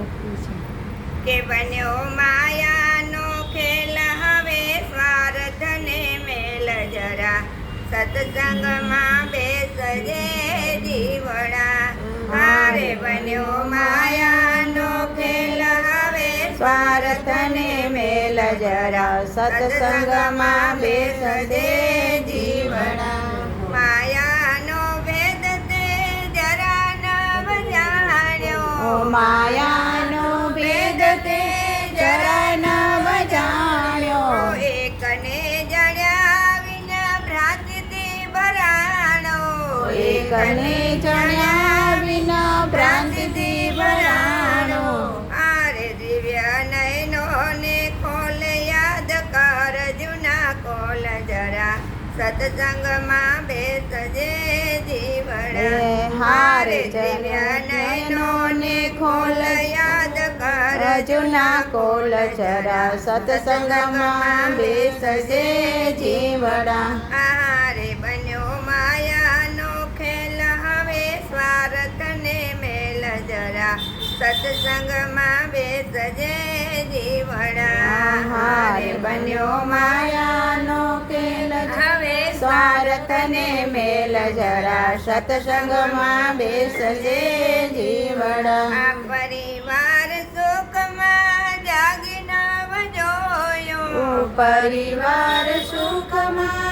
લખ્યું છે. કે બન્યો માયાનો ખેલ હવે સ્વાર્થને મેલ જરા. સત્સંગમાં બેસજે જીવડા હારે બન્યો માયાનો ખેલ હવે સ્વાર્થને મેલ જરા. સત્સંગમાં બેસજે જીવડા માયાનો વેદ તે જરા ન જાણ્યો માયાનો એકને ચણ્યા વિના ભ્રાંતિથી ભરાણો આરે દિવ્ય નયનો ને ખોલ યાદ કર જૂના કોલ જરા. સત્સંગમાં બેસજે જીવડા હારે દિવ્ય નયનો ને ખોલ યાદ કર જુના કોલ જરા. સત્સંગમાં બેસજે જીવડા સત્સંગમાં બેસજે જીવડા હારે બન્યો માયાનો કેલ હવે સ્વાર્થ ને મેલ જરા સત્સંગમાં બેસજે જીવડા પરિવાર સુખમાં જાગી નવ જોયો પરિવાર સુખમાં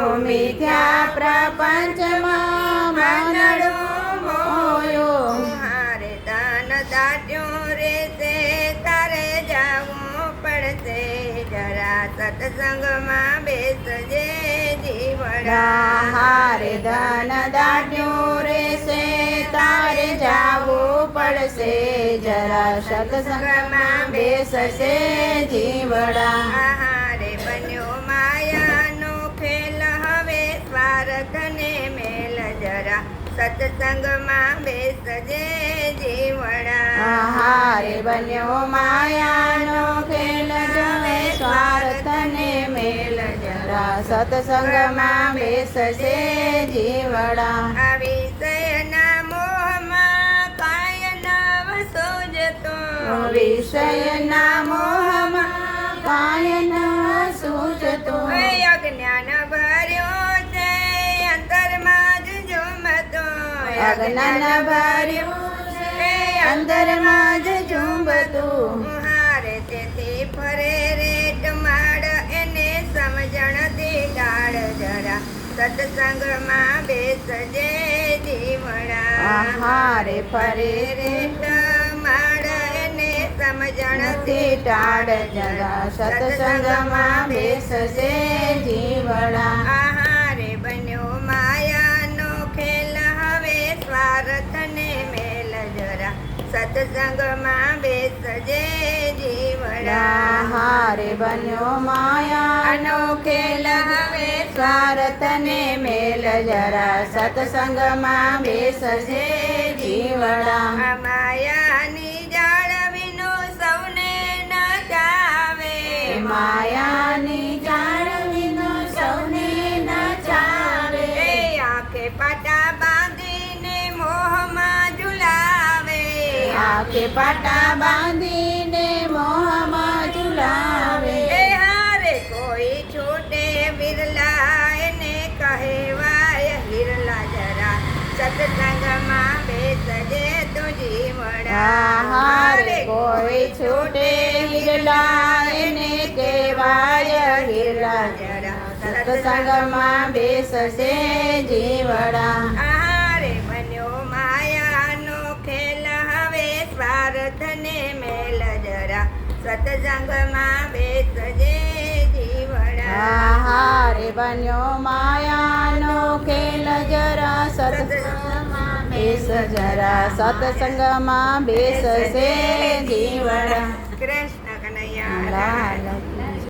મિથ્યા પ્રપંચમાં માનડું મોયો. હારે દાન દાટ્યું રે તે તારે જાવું પડશે. જરા સત્સંગમાં બેસજે જીવડા હારે ધન દાટ્યું રેશે તારે જાવું પડશે. જરા સત્સંગમાં બેસશે જીવડા સત્સંગમાં બેસજે જીવડાહારે બન્યો માયાનો ખેલ જવે સ્વાર્થને મેલ જરા. સત્સંગમાં બેસજે જીવડા આ વિષયના મોહમાં કાય નવ સોજતો વિષયના મોહમાં કાય ન સૂજતો અજ્ઞાન ભર્યું છે અંદરમાં જ ઝૂંબતું. હારે તેથી ફરે રેટ માડ એને સમજણથી ડાળ જરા. સત્સંગમાં બેસજે દીવડા. હારે ફરે રેટ માડ એને સમજણથી તે ટાળ જરા. સત્સંગમાં બેસજે જીવડા સત્સંગમાં બેસજે જીવડા. હારે બન્યો માયાનો અનોખે લહવે સ્વાર્થ મેલ જરા. સત્સંગમાં બેસજે જીવડા. માયાની આંખે પાટા બાંધીને મોહમાં ઝુલાવે એ હારે કોઈ છૂટે બિરલા એને કહેવાય હિરલા જરા સત્સંગમાં બેસજે તું જીવડા. હારે કોઈ છૂટે બિરલા એને કહેવાય હિરલા જરા સત્સંગમાં બેસજે જીવડા સત્સંગમાં બેસજે જીવડા. હારે બન્યો માયાનો ખેલ જરા સતસંગમાં બેસ જરા સતસંગમાં બેસશે જીવડા. કૃષ્ણ કનૈયા લાલ.